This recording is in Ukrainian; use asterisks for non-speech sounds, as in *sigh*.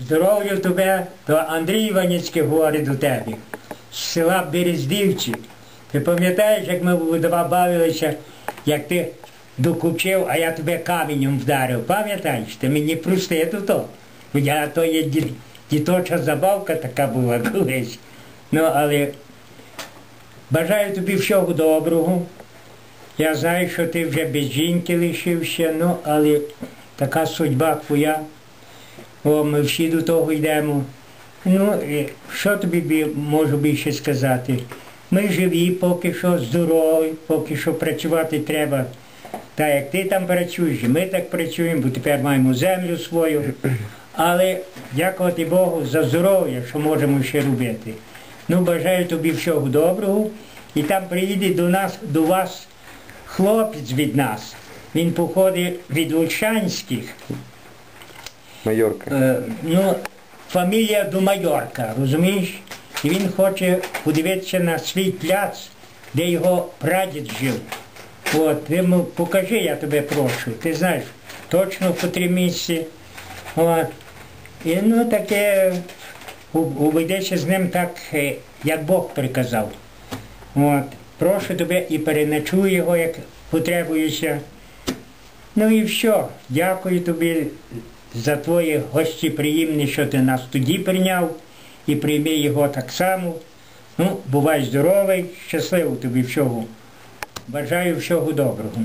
Здоров'я тебе, то Андрій Іваніцький говорить до тебе. З села Берездівці. Ти пам'ятаєш, як ми вдова бавилися, як ти докупчив, а я тебе каменем вдарив. Пам'ятаєш? Ти мені прости то Я то є діточа забавка така була *laughs* колись. Ну, але бажаю тобі всього доброго. Я знаю, що ти вже без жінки лишився, ну, але така судьба твоя. О, ми всі до того йдемо. Ну, що тобі бі- можу більше сказати? Ми живі, поки що здорові, поки що працювати треба. Та як ти там працюєш, ми так працюємо, бо тепер маємо землю свою. Але дякувати Богу за здоров'я, що можемо ще робити. Ну, бажаю тобі всього доброго. І там приїде до нас, до вас хлопець від нас. Він походить від Лучанських. Майорка. Е, ну, фамілія до Майорка, розумієш? І він хоче подивитися на свій пляц, де його прадід жив. От, йому покажи, я тебе прошу. Ти знаєш, точно в котрі місці. От. І ну таке увійдеться з ним так, е, як Бог приказав. От. Прошу тебе і переночуй його, як потребуєшся. Ну і все. Дякую тобі за твоє гостєприємне, що ти нас тоді прийняв і прийми його так само. Ну, бувай здоровий, щасливо тобі всього. Бажаю всього доброго.